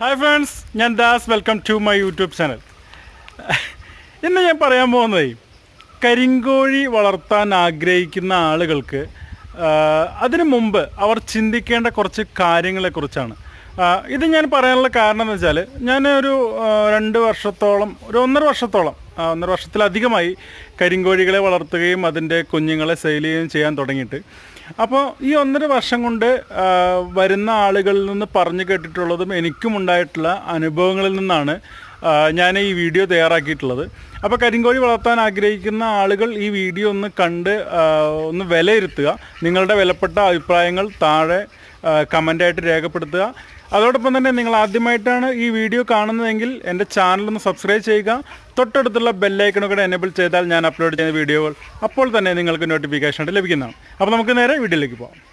Hi friends ഞാൻ Das. Welcome to my YouTube channel ഇന്ന് ഞാൻ പറയാൻ പോകുന്നത് കരിങ്കോഴി വളർത്താൻ ആഗ്രഹിക്കുന്ന ആളുകൾക്ക് അതിനു മുമ്പ് അവർ ചിന്തിക്കേണ്ട കുറച്ച് കാര്യങ്ങളെക്കുറിച്ചാണ് ഇത് ഞാൻ പറയാനുള്ള കാരണം എന്ന് വെച്ചാൽ ഞാൻ ഒരു രണ്ട് വർഷത്തോളം ഒരു ഒന്നര വർഷത്തോളം ഒന്നര വർഷത്തിലധികമായി കരിങ്കോഴികളെ വളർത്തുകയും അതിന്റെ കുഞ്ഞുങ്ങളെ സെയിൽ ചെയ്യുകയും ചെയ്യാൻ തുടങ്ങിയിട്ട്. അപ്പോൾ ഈ ഒന്നര വർഷം കൊണ്ട് വരുന്ന ആളുകളിൽ നിന്ന് പറഞ്ഞു കേട്ടിട്ടുള്ളതും എനിക്കും ഉണ്ടായിട്ടുള്ള അനുഭവങ്ങളിൽ നിന്നാണ് ഞാൻ ഈ വീഡിയോ തയ്യാറാക്കിയിട്ടുള്ളത്. അപ്പോൾ കരിങ്കോഴി വളർത്താൻ ആഗ്രഹിക്കുന്ന ആളുകൾ ഈ വീഡിയോ ഒന്ന് കണ്ട് ഒന്ന് വിലയിരുത്തുക. നിങ്ങളുടെ വിലപ്പെട്ട അഭിപ്രായങ്ങൾ താഴെ കമന്റായിട്ട് രേഖപ്പെടുത്തുക. അതോടൊപ്പം തന്നെ നിങ്ങൾ ആദ്യമായിട്ടാണ് ഈ വീഡിയോ കാണുന്നതെങ്കിൽ എന്റെ ചാനൽ ഒന്ന് സബ്സ്ക്രൈബ് ചെയ്യുക. തൊട്ടടുത്തുള്ള ബെല്ലൈക്കണും കൂടെ എനേബിൾ ചെയ്താൽ ഞാൻ അപ്ലോഡ് ചെയ്യുന്ന വീഡിയോകൾ അപ്പോൾ തന്നെ നിങ്ങൾക്ക് നോട്ടിഫിക്കേഷൻ ആയിട്ട് ലഭിക്കുന്നതാണ്. അപ്പോൾ നമുക്ക് നേരെ വീഡിയോയിലേക്ക് പോകാം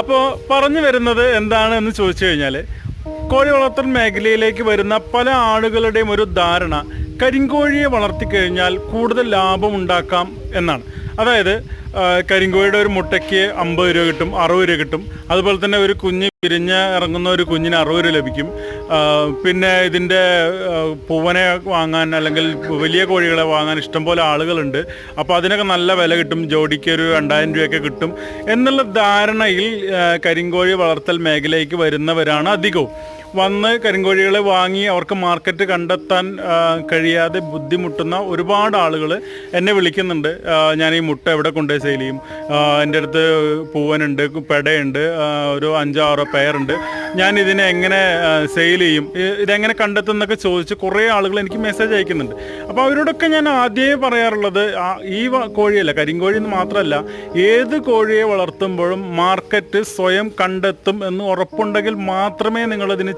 അപ്പോൾ പറഞ്ഞു വരുന്നത് എന്താണ് എന്ന് ചോദിച്ചു കഴിഞ്ഞാൽ കോഴി വളർത്തൽ മേഖലയിലേക്ക് വരുന്ന പല ആളുകളുടെയും ഒരു ധാരണ കരിങ്കോഴിയെ വളർത്തിക്കഴിഞ്ഞാൽ കൂടുതൽ ലാഭം ഉണ്ടാക്കാം എന്നാണ്. അതായത് കരിങ്കോഴിയുടെ ഒരു മുട്ടയ്ക്ക് അമ്പത് രൂപ കിട്ടും അറുപത് രൂപ കിട്ടും അതുപോലെ തന്നെ ഒരു കുഞ്ഞ് പിരിഞ്ഞ് ഇറങ്ങുന്ന ഒരു കുഞ്ഞിന് അറുപത് രൂപ ലഭിക്കും. പിന്നെ ഇതിന്റെ പൂവനെ വാങ്ങാൻ അല്ലെങ്കിൽ വലിയ കോഴികളെ വാങ്ങാൻ ഇഷ്ടംപോലെ ആളുകളുണ്ട്. അപ്പോൾ അതിനൊക്കെ നല്ല വില കിട്ടും. ജോഡിക്ക് ഒരു രണ്ടായിരം രൂപയൊക്കെ കിട്ടും. എന്നുള്ള ധാരണയിൽ കരിങ്കോഴി വളർത്തൽ മേഖലയ്ക്ക് വരുന്നവരാണ് അധികവും. വന്ന് കരിങ്കോഴികളെ വാങ്ങി അവർക്ക് മാർക്കറ്റ് കണ്ടെത്താൻ കഴിയാതെ ബുദ്ധിമുട്ടുന്ന ഒരുപാട് ആളുകൾ എന്നെ വിളിക്കുന്നുണ്ട്. ഞാൻ ഈ മുട്ട എവിടെ കൊണ്ടുപോയി സെയിൽ എന്റെ അടുത്ത് പൂവനുണ്ട് പെടയുണ്ട് ഒരു അഞ്ചാറോ പേരുണ്ട്. ഞാൻ ഇതിനെ എങ്ങനെ സെയിൽ ചെയ്യും? ഇതെങ്ങനെ കണ്ടെത്തും എന്നൊക്കെ ചോദിച്ച് കുറേ ആളുകൾ എനിക്ക് മെസ്സേജ് അയക്കുന്നുണ്ട്. അപ്പോൾ അവരോടൊക്കെ ഞാൻ ആദ്യമേ പറയാറുള്ളത് ഈ കോഴിയല്ല കരിങ്കോഴി എന്ന് മാത്രമല്ല ഏത് കോഴിയെ വളർത്തുമ്പോഴും മാർക്കറ്റ് സ്വയം കണ്ടെത്തും എന്ന് ഉറപ്പുണ്ടെങ്കിൽ മാത്രമേ നിങ്ങളതിന്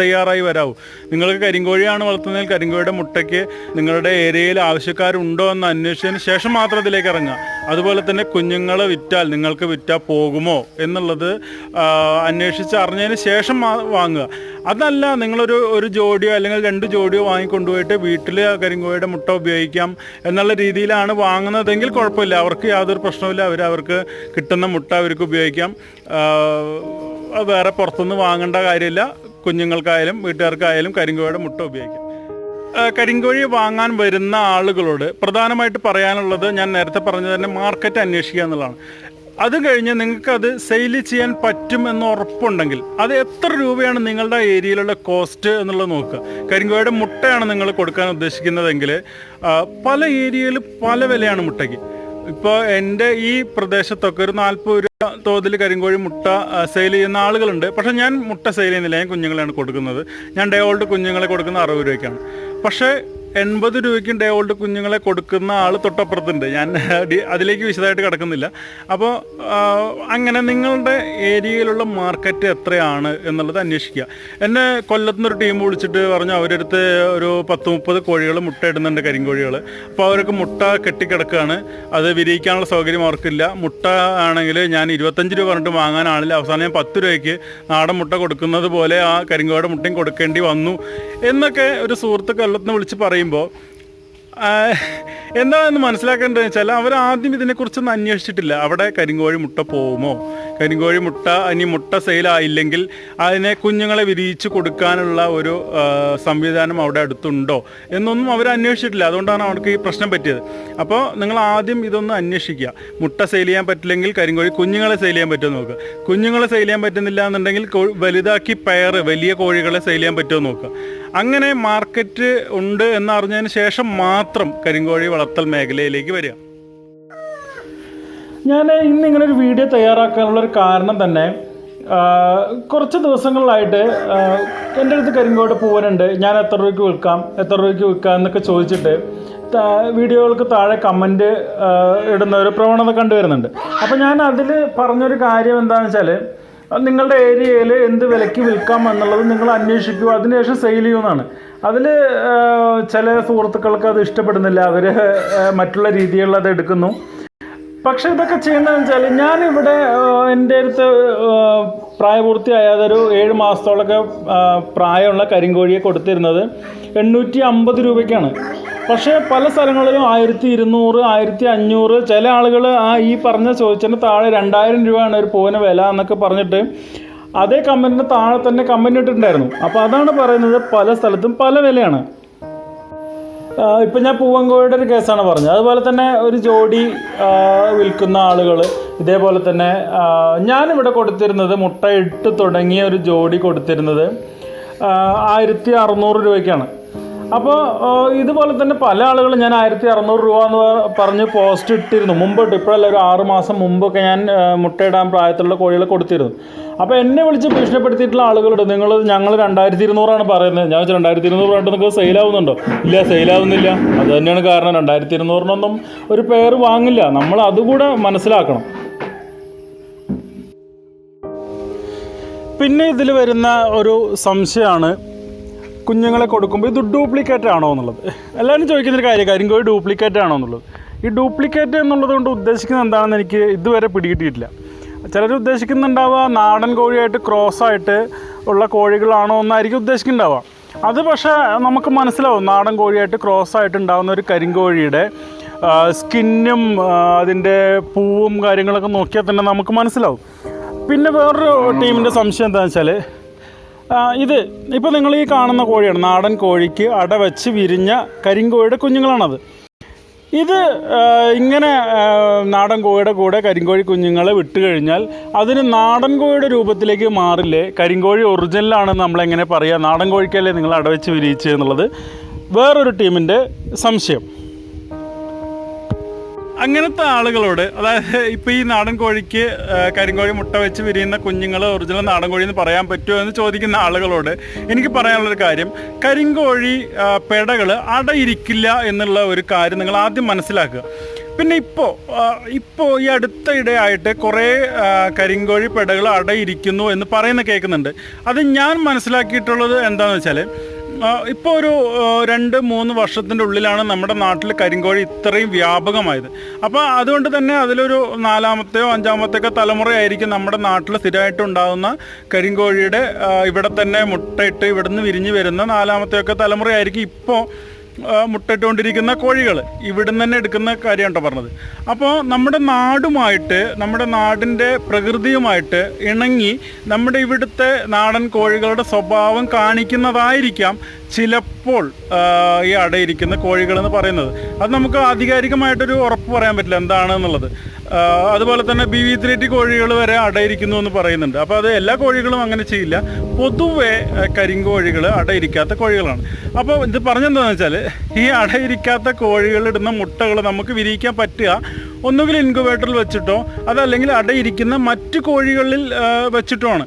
തയ്യാറായി വരാവൂ. നിങ്ങൾക്ക് കരിങ്കോഴിയാണ് വളർത്തുന്നതിൽ കരിങ്കോഴിയുടെ മുട്ടയ്ക്ക് നിങ്ങളുടെ ഏരിയയിൽ ആവശ്യക്കാരുണ്ടോ എന്ന് അന്വേഷിച്ചതിന് ശേഷം മാത്രം അതിലേക്ക് ഇറങ്ങുക. അതുപോലെ തന്നെ കുഞ്ഞുങ്ങളെ വിറ്റാൽ നിങ്ങൾക്ക് വിറ്റാൽ പോകുമോ എന്നുള്ളത് അന്വേഷിച്ച് അറിഞ്ഞതിന് ശേഷം വാങ്ങുക. അതല്ല നിങ്ങളൊരു ഒരു ജോഡിയോ അല്ലെങ്കിൽ രണ്ട് ജോഡിയോ വാങ്ങിക്കൊണ്ടുപോയിട്ട് വീട്ടിൽ കരിങ്കോയുടെ മുട്ട ഉപയോഗിക്കാം എന്നുള്ള രീതിയിലാണ് വാങ്ങുന്നതെങ്കിൽ കുഴപ്പമില്ല. അവർക്ക് യാതൊരു പ്രശ്നവുമില്ല. അവർ അവർക്ക് കിട്ടുന്ന മുട്ട അവർക്ക് ഉപയോഗിക്കാം. വേറെ പുറത്തുനിന്ന് വാങ്ങേണ്ട കാര്യമില്ല. കുഞ്ഞുങ്ങൾക്കായാലും വീട്ടുകാർക്കായാലും കരിങ്കോയുടെ മുട്ട ഉപയോഗിക്കാം. കരിങ്കോഴി വാങ്ങാൻ വരുന്ന ആളുകളോട് പ്രധാനമായിട്ട് പറയാനുള്ളത് ഞാൻ നേരത്തെ പറഞ്ഞ തന്നെ മാർക്കറ്റ് അന്വേഷിക്കുക എന്നുള്ളതാണ്. അത് കഴിഞ്ഞ് അത് സെയിൽ ചെയ്യാൻ പറ്റും എന്ന് ഉറപ്പുണ്ടെങ്കിൽ അത് എത്ര രൂപയാണ് നിങ്ങളുടെ ഏരിയയിലുള്ള കോസ്റ്റ് എന്നുള്ളത് നോക്കുക. കരിങ്കോയുടെ മുട്ടയാണ് നിങ്ങൾ കൊടുക്കാൻ ഉദ്ദേശിക്കുന്നതെങ്കിൽ പല ഏരിയയിൽ പല വിലയാണ് മുട്ടയ്ക്ക്. ഇപ്പോൾ എന്റെ ഈ പ്രദേശത്തൊക്കെ ഒരു നാൽപ്പത് രൂപ തോതിൽ കരിങ്കോഴി മുട്ട സെയിൽ ചെയ്യുന്ന ആളുകളുണ്ട്. പക്ഷേ ഞാൻ മുട്ട സെയിൽ ചെയ്യുന്നില്ല ഞാൻ കുഞ്ഞുങ്ങളെയാണ് കൊടുക്കുന്നത്. ഞാൻ ഡേ ഓൾഡ് കുഞ്ഞുങ്ങളെ കൊടുക്കുന്ന അറുപത് രൂപയ്ക്കാണ്. പക്ഷേ എൺപത് രൂപയ്ക്കും ഡേ ഓൾഡ് കുഞ്ഞുങ്ങളെ കൊടുക്കുന്ന ആൾ തൊട്ടപ്പുറത്തുണ്ട്. ഞാൻ അതിലേക്ക് വിശദമായിട്ട് കിടക്കുന്നില്ല. അപ്പോൾ അങ്ങനെ നിങ്ങളുടെ ഏരിയയിലുള്ള മാർക്കറ്റ് എത്രയാണ് എന്നുള്ളത് അന്വേഷിക്കുക. എന്നെ കൊല്ലത്തുനിന്നൊരു ടീം വിളിച്ചിട്ട് പറഞ്ഞു അവരടുത്ത് ഒരു പത്ത് മുപ്പത് കോഴികൾ മുട്ട ഇടുന്നുണ്ട് കരിങ്കോഴികൾ അപ്പോൾ അവർക്ക് മുട്ട കെട്ടിക്കിടക്കുകയാണ് അത് വിരിയിക്കാനുള്ള സൗകര്യം അവർക്കില്ല. മുട്ട ആണെങ്കിൽ ഞാൻ ഇരുപത്തഞ്ച് രൂപ പറഞ്ഞിട്ട് വാങ്ങാൻ ആളില്ല. അവസാനം ഞാൻ പത്ത് രൂപയ്ക്ക് നാടൻ മുട്ട കൊടുക്കുന്നത് പോലെ ആ കരിങ്കോയുടെ മുട്ടയും കൊടുക്കേണ്ടി വന്നു. എന്നൊക്കെ ഒരു സുഹൃത്ത് കൊല്ലത്തുനിന്ന് വിളിച്ച് പറയുമ്പോൾ എന്താണെന്ന് മനസ്സിലാക്കേണ്ടതെന്ന് വെച്ചാൽ അവർ ആദ്യം ഇതിനെക്കുറിച്ചൊന്നും അന്വേഷിച്ചിട്ടില്ല. അവിടെ കരിങ്കോഴി മുട്ട പോകുമോ കരിങ്കോഴി മുട്ട ഇനി മുട്ട സെയിലായില്ലെങ്കിൽ അതിനെ കുഞ്ഞുങ്ങളെ വിരിയിച്ച് കൊടുക്കാനുള്ള ഒരു സംവിധാനം അവിടെ അടുത്തുണ്ടോ എന്നൊന്നും അവർ അന്വേഷിച്ചിട്ടില്ല. അതുകൊണ്ടാണ് അവർക്ക് ഈ പ്രശ്നം പറ്റിയത്. അപ്പോൾ നിങ്ങൾ ആദ്യം ഇതൊന്ന് അന്വേഷിക്കുക. മുട്ട സെയിൽ ചെയ്യാൻ പറ്റില്ലെങ്കിൽ കരിങ്കോഴി കുഞ്ഞുങ്ങളെ സെയിൽ ചെയ്യാൻ പറ്റുമോ നോക്കുക. കുഞ്ഞുങ്ങളെ സെയിൽ ചെയ്യാൻ പറ്റുന്നില്ല എന്നുണ്ടെങ്കിൽ വലുതാക്കി പയർ വലിയ കോഴികളെ സെയിൽ ചെയ്യാൻ പറ്റുമോ നോക്കുക. അങ്ങനെ മാർക്കറ്റ് ഉണ്ട് എന്നറിഞ്ഞതിന് ശേഷം മാത്രം കരിങ്കോഴി വളർത്തൽ മേഖലയിലേക്ക് വരിക. ഞാൻ ഇന്ന് ഇങ്ങനെ ഒരു വീഡിയോ തയ്യാറാക്കാനുള്ള ഒരു കാരണം തന്നെ കുറച്ച് ദിവസങ്ങളിലായിട്ട് എന്റെ അടുത്ത് കരിങ്കോട് പൂവനുണ്ട്. ഞാൻ എത്ര രൂപയ്ക്ക് വിൽക്കാം എത്ര രൂപയ്ക്ക് വിൽക്കാം എന്നൊക്കെ ചോദിച്ചിട്ട് വീഡിയോകൾക്ക് താഴെ കമന്റ് ഇടുന്ന ഒരു പ്രവണത കണ്ടുവരുന്നുണ്ട്. അപ്പോൾ ഞാൻ അതിൽ പറഞ്ഞൊരു കാര്യം എന്താണെന്ന് വെച്ചാൽ നിങ്ങളുടെ ഏരിയയിൽ എന്ത് വിലയ്ക്ക് വിൽക്കാം എന്നുള്ളത് നിങ്ങൾ അന്വേഷിക്കുക അതിനുശേഷം സെയിൽ ചെയ്യുമെന്നാണ്. അതിൽ ചില സുഹൃത്തുക്കൾക്ക് അത് ഇഷ്ടപ്പെടുന്നില്ല. അവർ മറ്റുള്ള രീതികളിൽ അത് എടുക്കുന്നു. പക്ഷെ ഇതൊക്കെ ചെയ്യുന്നതെന്ന് വെച്ചാൽ ഞാനിവിടെ എന്റെ അടുത്ത് പ്രായപൂർത്തിയായതൊരു ഏഴ് മാസത്തോളൊക്കെ പ്രായമുള്ള കരിങ്കോഴിയെ കൊടുത്തിരുന്നത് എണ്ണൂറ്റി അമ്പത് രൂപയ്ക്കാണ്. പക്ഷേ പല സ്ഥലങ്ങളിലും ആയിരത്തി ഇരുന്നൂറ് ആയിരത്തി അഞ്ഞൂറ് ചില ആളുകൾ ആ ഈ പറഞ്ഞ ചോദിച്ചതിന് താഴെ രണ്ടായിരം രൂപയാണ് ഒരു പൂവിന് വില എന്നൊക്കെ പറഞ്ഞിട്ട് അതേ കമ്പനിന്റെ താഴെ തന്നെ കമ്പനി ഇട്ടിട്ടുണ്ടായിരുന്നു അപ്പോൾ അതാണ് പറയുന്നത് പല സ്ഥലത്തും പല വിലയാണ്. ഇപ്പം ഞാൻ പൂവങ്കോയുടെ ഒരു കേസാണ് പറഞ്ഞത്. അതുപോലെ തന്നെ ഒരു ജോഡി വിൽക്കുന്ന ആളുകൾ ഇതേപോലെ തന്നെ ഞാനിവിടെ കൊടുത്തിരുന്നത് മുട്ട ഇട്ട് തുടങ്ങിയ ഒരു ജോഡി കൊടുത്തിരുന്നത് ആയിരത്തി അറുന്നൂറ് രൂപയ്ക്കാണ്. അപ്പോൾ ഇതുപോലെ തന്നെ പല ആളുകളും ഞാൻ ആയിരത്തി അറുന്നൂറ് രൂപ എന്ന് പറഞ്ഞ് പോസ്റ്റ് ഇട്ടിരുന്നു. മുമ്പോട്ട് ഇപ്പോഴല്ല ഒരു ആറ് മാസം മുമ്പൊക്കെ ഞാൻ മുട്ടയിടാൻ പ്രായത്തിലുള്ള കോഴികളെ കൊടുത്തിരുന്നു. അപ്പോൾ എന്നെ വിളിച്ച് ഭീഷണിപ്പെടുത്തിയിട്ടുള്ള ആളുകളുണ്ട്. നിങ്ങൾ ഞങ്ങൾ രണ്ടായിരത്തി ഇരുന്നൂറാണ് പറയുന്നത്. ഞാൻ വെച്ചാൽ രണ്ടായിരത്തി ഇരുന്നൂറ് പറഞ്ഞിട്ട് നിങ്ങൾക്ക് സെയിലാവുന്നുണ്ടോ ഇല്ല സെയിലാവുന്നില്ല അത് തന്നെയാണ് കാരണം. രണ്ടായിരത്തി ഇരുന്നൂറിനൊന്നും ഒരു പേർ വാങ്ങില്ല. നമ്മൾ അതുകൂടെ മനസ്സിലാക്കണം. പിന്നെ ഇതിൽ വരുന്ന ഒരു സംശയമാണ് കുഞ്ഞുങ്ങളെ കൊടുക്കുമ്പോൾ ഇത് ഡ്യൂപ്ലിക്കേറ്റ് ആണോ എന്നുള്ളത്. എല്ലാവരും ചോദിക്കുന്നൊരു കാര്യം കരിങ്കോഴി ഡ്യൂപ്ലിക്കേറ്റ് ആണോ എന്നുള്ളത്. ഈ ഡ്യൂപ്ലിക്കേറ്റ് എന്നുള്ളത് കൊണ്ട് ഉദ്ദേശിക്കുന്നത് എന്താണെന്ന് എനിക്ക് ഇതുവരെ പിടികിട്ടിയിട്ടില്ല. ചിലർ ഉദ്ദേശിക്കുന്നുണ്ടാവുക നാടൻ കോഴിയായിട്ട് ക്രോസ് ആയിട്ട് ഉള്ള കോഴികളാണോ എന്നായിരിക്കും ഉദ്ദേശിക്കുന്നുണ്ടാവുക. അത് പക്ഷേ നമുക്ക് മനസ്സിലാവും. നാടൻ കോഴിയായിട്ട് ക്രോസ് ആയിട്ട് ഉണ്ടാകുന്ന ഒരു കരിങ്കോഴിയുടെ സ്കിന്നും അതിന്റെ പൂവും കാര്യങ്ങളൊക്കെ നോക്കിയാൽ തന്നെ നമുക്ക് മനസ്സിലാവും. പിന്നെ വേറൊരു ടീമിന്റെ സംശയം എന്താണെന്ന് വെച്ചാൽ ഇത് ഇപ്പോൾ നിങ്ങൾ ഈ കാണുന്ന കോഴിയാണ്. നാടൻ കോഴിക്ക് അട വെച്ച് വിരിഞ്ഞ കരിങ്കോഴിയുടെ കുഞ്ഞുങ്ങളാണത്. ഇത് ഇങ്ങനെ നാടൻ കോഴിയുടെ കൂടെ കരിങ്കോഴി കുഞ്ഞുങ്ങളെ വിട്ട് കഴിഞ്ഞാൽ അതിന് നാടൻ കോഴിയുടെ രൂപത്തിലേക്ക് മാറില്ലേ? കരിങ്കോഴി ഒറിജിനലാണെന്ന് നമ്മളെങ്ങനെ പറയുക നാടൻ കോഴിക്കല്ലേ നിങ്ങൾ അടവെച്ച് വിരിയിച്ചത് എന്നുള്ളത് വേറൊരു ടീമിന്റെ സംശയം. അങ്ങനത്തെ ആളുകളോട് അതായത് ഇപ്പൊ ഈ നാടൻ കോഴിക്ക് കരിങ്കോഴി മുട്ട വെച്ച് വിരിയുന്ന കുഞ്ഞുങ്ങൾ ഒറിജിനൽ നാടൻ കോഴി എന്ന് പറയാൻ പറ്റുമോ എന്ന് ചോദിക്കുന്ന ആളുകളോട് എനിക്ക് പറയാനുള്ളൊരു കാര്യം കരിങ്കോഴി പെടകൾ അടയിരിക്കില്ല എന്നുള്ള ഒരു കാര്യം നിങ്ങൾ ആദ്യം മനസ്സിലാക്കുക. പിന്നെ ഇപ്പോൾ ഇപ്പോൾ ഈ അടുത്ത ഇടയായിട്ട് കുറേ കരിങ്കോഴി പെടകൾ അടയിരിക്കുന്നു എന്ന് പറയുന്ന കേൾക്കുന്നുണ്ട്. അത് ഞാൻ മനസ്സിലാക്കിയിട്ടുള്ളത് എന്താണെന്ന് വെച്ചാൽ ഇപ്പോൾ ഒരു രണ്ട് മൂന്ന് വർഷത്തിന്റെ ഉള്ളിലാണ് നമ്മുടെ നാട്ടിൽ കരിങ്കോഴി ഇത്രയും വ്യാപകമായത്. അപ്പോൾ അതുകൊണ്ട് തന്നെ അതിലൊരു നാലാമത്തെയോ അഞ്ചാമത്തെയൊക്കെ തലമുറയായിരിക്കും നമ്മുടെ നാട്ടിൽ സ്ഥിരമായിട്ട് ഉണ്ടാകുന്ന കരിങ്കോഴിയുടെ ഇവിടെ തന്നെ മുട്ടയിട്ട് ഇവിടുന്ന് വിരിഞ്ഞ് വരുന്ന നാലാമത്തെയൊക്കെ തലമുറയായിരിക്കും ഇപ്പോൾ മുട്ടയിട്ടുകൊണ്ടിരിക്കുന്ന കോഴികൾ ഇവിടുന്ന് തന്നെ എടുക്കുന്ന കാര്യമാണ് കേട്ടോ പറഞ്ഞത്. അപ്പോൾ നമ്മുടെ നാടുമായിട്ട് നമ്മുടെ നാടിന്റെ പ്രകൃതിയുമായിട്ട് ഇണങ്ങി നമ്മുടെ ഇവിടുത്തെ നാടൻ കോഴികളുടെ സ്വഭാവം കാണിക്കുന്നതായിരിക്കാം ചിലപ്പോൾ ഈ അടയിരിക്കുന്ന കോഴികൾ എന്ന് പറയുന്നത്. അത് നമുക്ക് ആധികാരികമായിട്ടൊരു ഉറപ്പ് പറയാൻ പറ്റില്ല എന്താണെന്നുള്ളത്. ആ, അതുപോലെ തന്നെ ബി വി ത്രീ ടി കോഴികൾ വരെ അടയിരിക്കുന്നു എന്ന് പറയുന്നുണ്ട്. അപ്പോൾ അത് എല്ലാ കോഴികളും അങ്ങനെ ചെയ്യില്ല. പൊതുവെ കരിങ്കോഴികൾ അടയിരിക്കാത്ത കോഴികളാണ്. അപ്പോൾ ഇത് പറഞ്ഞെന്താണെന്ന് വെച്ചാൽ ഈ അടയിരിക്കാത്ത കോഴികളിടുന്ന മുട്ടകൾ നമുക്ക് വിരിയിക്കാൻ പറ്റുക. ഒന്നുകിൽ ഇൻക്യുബേറ്ററിൽ വെച്ചിട്ടോ അതല്ലെങ്കിൽ അടയിരിക്കുന്ന മറ്റ് കോഴികളിൽ വെച്ചിട്ടോ ആണ്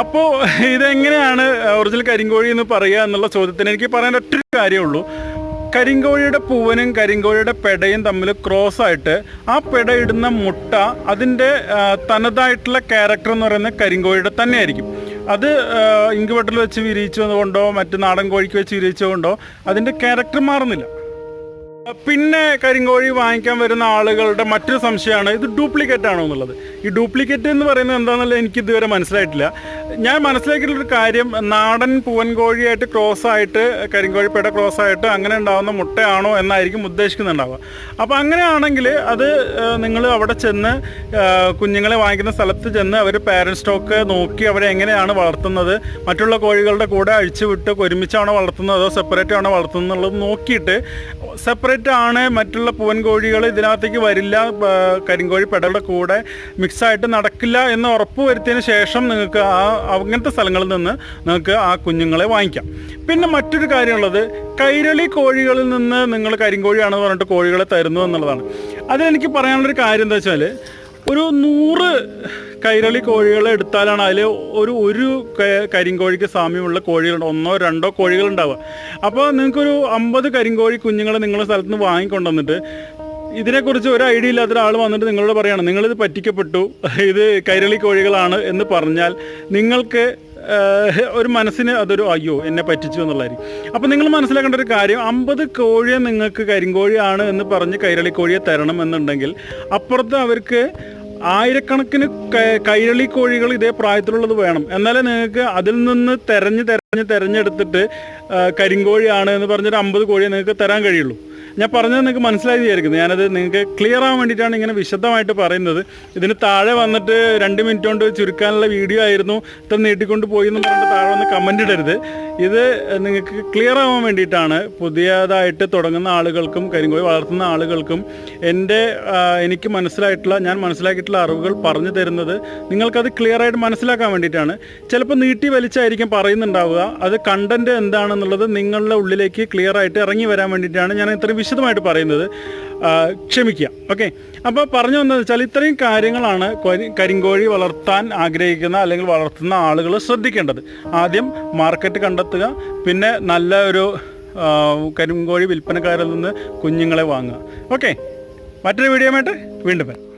അപ്പോൾ ഇതെങ്ങനെയാണ് ഒറിജിനൽ കരിങ്കോഴി എന്ന് പറയുക എന്നുള്ള ചോദ്യത്തിന് എനിക്ക് പറയാൻ ഒറ്റ കാര്യമുള്ളൂ കരിങ്കോഴിയുടെ പൂവനും കരിങ്കോഴിയുടെ പെടയും തമ്മിൽ ക്രോസ് ആയിട്ട് ആ പെട ഇടുന്ന മുട്ട അതിന്റെ തനതായിട്ടുള്ള ക്യാരക്ടർ എന്ന് പറയുന്നത് കരിങ്കോഴിയുടെ തന്നെയായിരിക്കും. അത് ഇങ്കുവട്ടിൽ വെച്ച് വിരിയിച്ചതുകൊണ്ടോ മറ്റ് നാടൻ കോഴിക്ക് വെച്ച് വിരിയിച്ചതുകൊണ്ടോ അതിന്റെ ക്യാരക്ടർ മാറുന്നില്ല. പിന്നെ കരിങ്കോഴി വാങ്ങിക്കാൻ വരുന്ന ആളുകളുടെ മറ്റൊരു സംശയമാണ് ഇത് ഡ്യൂപ്ലിക്കേറ്റ് ആണോ എന്നുള്ളത്. ഈ ഡ്യൂപ്ലിക്കേറ്റ് എന്ന് പറയുന്നത് എന്താണെന്നുള്ളത് എനിക്ക് ഇതുവരെ മനസ്സിലായിട്ടില്ല. ഞാൻ മനസ്സിലാക്കിയിട്ടുള്ളൊരു കാര്യം നാടൻ പൂവൻ കോഴിയായിട്ട് ക്രോസ് ആയിട്ട് കരിങ്കോഴി ക്രോസ് ആയിട്ട് അങ്ങനെ ഉണ്ടാകുന്ന മുട്ടയാണോ എന്നായിരിക്കും ഉദ്ദേശിക്കുന്നുണ്ടാവുക. അപ്പോൾ അങ്ങനെയാണെങ്കിൽ അത് നിങ്ങൾ അവിടെ ചെന്ന് കുഞ്ഞുങ്ങളെ വാങ്ങിക്കുന്ന സ്ഥലത്ത് ചെന്ന് അവർ പാരൻസ് സ്റ്റോക്ക് നോക്കി അവരെ എങ്ങനെയാണ് വളർത്തുന്നത് മറ്റുള്ള കോഴികളുടെ കൂടെ അഴിച്ചു വിട്ട് ഒരുമിച്ചാണോ വളർത്തുന്നത് അതോ സെപ്പറേറ്റ് ആണോ വളർത്തുന്നത് എന്നുള്ളത് നോക്കിയിട്ട് സെപ്പറേറ്റ് ആണ് മറ്റുള്ള പൂവൻ കോഴികൾ ഇതിനകത്തേക്ക് വരില്ല. കരിങ്കോഴി പെടകളുടെ കൂടെ മിക്സായിട്ട് നടക്കില്ല എന്ന് ഉറപ്പ് വരുത്തിയതിന് ശേഷം നിങ്ങൾക്ക് ആ അങ്ങനത്തെ സ്ഥലങ്ങളിൽ നിന്ന് നിങ്ങൾക്ക് ആ കുഞ്ഞുങ്ങളെ വാങ്ങിക്കാം. പിന്നെ മറ്റൊരു കാര്യമുള്ളത് കൈരളി കോഴികളിൽ നിന്ന് നിങ്ങൾ കരിങ്കോഴിയാണെന്ന് പറഞ്ഞിട്ട് കോഴികളെ തരുന്നു എന്നുള്ളതാണ്. അതിലെനിക്ക് പറയാനുള്ളൊരു കാര്യം എന്താ വെച്ചാൽ ഒരു നൂറ് കൈരളി കോഴികളെ എടുത്താലാണ് അതിൽ ഒരു ഒരു കരിങ്കോഴിക്ക് സാമ്യമുള്ള കോഴികളുണ്ട്. ഒന്നോ രണ്ടോ കോഴികൾ ഉണ്ടാവുക അപ്പോൾ നിങ്ങൾക്കൊരു അമ്പത് കരിങ്കോഴി കുഞ്ഞുങ്ങളെ നിങ്ങളുടെ സ്ഥലത്ത് നിന്ന് വാങ്ങിക്കൊണ്ടുവന്നിട്ട് ഇതിനെക്കുറിച്ച് ഒരു ഐഡിയ ഇല്ലാത്ത ഒരാൾ വന്നിട്ട് നിങ്ങളോട് പറയാണ് നിങ്ങളിത് പറ്റിക്കപ്പെട്ടു. ഇത് കൈരളി കോഴികളാണ് എന്ന് പറഞ്ഞാൽ നിങ്ങൾക്ക് ഒരു മനസ്സിന് അതൊരു അയ്യോ എന്നെ പറ്റിച്ചു എന്നുള്ളതായിരിക്കും. അപ്പോൾ നിങ്ങൾ മനസ്സിലാക്കേണ്ട ഒരു കാര്യം അമ്പത് കോഴിയെ നിങ്ങൾക്ക് കരിങ്കോഴിയാണ് എന്ന് പറഞ്ഞ് കൈരളി കോഴിയെ തരണം എന്നുണ്ടെങ്കിൽ അപ്പുറത്ത് അവർക്ക് ആയിരക്കണക്കിന് കൈരളി കോഴികൾ ഇതേ പ്രായത്തിലുള്ളത് വേണം. എന്നാലേ നിങ്ങൾക്ക് അതിൽ നിന്ന് തെരഞ്ഞ് തെരഞ്ഞ് തെരഞ്ഞെടുത്തിട്ട് കരിങ്കോഴിയാണ് എന്ന് പറഞ്ഞൊരു അമ്പത് കോഴിയെ നിങ്ങൾക്ക് തരാൻ കഴിയുള്ളൂ. ഞാൻ പറഞ്ഞത് നിങ്ങൾക്ക് മനസ്സിലായി വിചാരിക്കുന്നു. ഞാനത് നിങ്ങൾക്ക് ക്ലിയർ ആവാൻ വേണ്ടിയിട്ടാണ് ഇങ്ങനെ വിശദമായിട്ട് പറയുന്നത്. ഇതിന് താഴെ വന്നിട്ട് രണ്ട് മിനിറ്റ് കൊണ്ട് ചുരുക്കാനുള്ള വീഡിയോ ആയിരുന്നു. ഇത്ര നീട്ടിക്കൊണ്ട് പോയി എന്ന് പറഞ്ഞിട്ട് താഴെ വന്ന് കമന്റ് ഇടരുത്. ഇത് നിങ്ങൾക്ക് ക്ലിയർ ആവാൻ വേണ്ടിയിട്ടാണ് പുതിയതായിട്ട് തുടങ്ങുന്ന ആളുകൾക്കും കരിങ്കോഴി വളർത്തുന്ന ആളുകൾക്കും എന്റെ എനിക്ക് മനസ്സിലായിട്ടുള്ള ഞാൻ മനസ്സിലാക്കിയിട്ടുള്ള അറിവുകൾ പറഞ്ഞു തരുന്നത് നിങ്ങൾക്കത് ക്ലിയർ ആയിട്ട് മനസ്സിലാക്കാൻ വേണ്ടിയിട്ടാണ്. ചിലപ്പോൾ നീട്ടി വലിച്ചായിരിക്കും പറയുന്നുണ്ടാവുക. അത് കണ്ടന്റ് എന്താണെന്നുള്ളത് നിങ്ങളുടെ ഉള്ളിലേക്ക് ക്ലിയർ ആയിട്ട് ഇറങ്ങി വരാൻ വേണ്ടിയിട്ടാണ് ഞാൻ ഇത്രയും വിശദമായിട്ട് പറയുന്നത് ക്ഷമിക്കുക. ഓക്കെ? അപ്പോൾ പറഞ്ഞു വന്നത് വെച്ചാൽ ഇത്രയും കാര്യങ്ങളാണ് കൊരി- കരിങ്കോഴി വളർത്താൻ ആഗ്രഹിക്കുന്ന അല്ലെങ്കിൽ വളർത്തുന്ന ആളുകൾ ശ്രദ്ധിക്കേണ്ടത്. ആദ്യം മാർക്കറ്റ് കണ്ടെത്തുക പിന്നെ നല്ല ഒരു കരിങ്കോഴി വിൽപ്പനക്കാരിൽ നിന്ന് കുഞ്ഞുങ്ങളെ വാങ്ങുക. ഓക്കെ? മറ്റൊരു വീഡിയോ വീണ്ടും വരാം.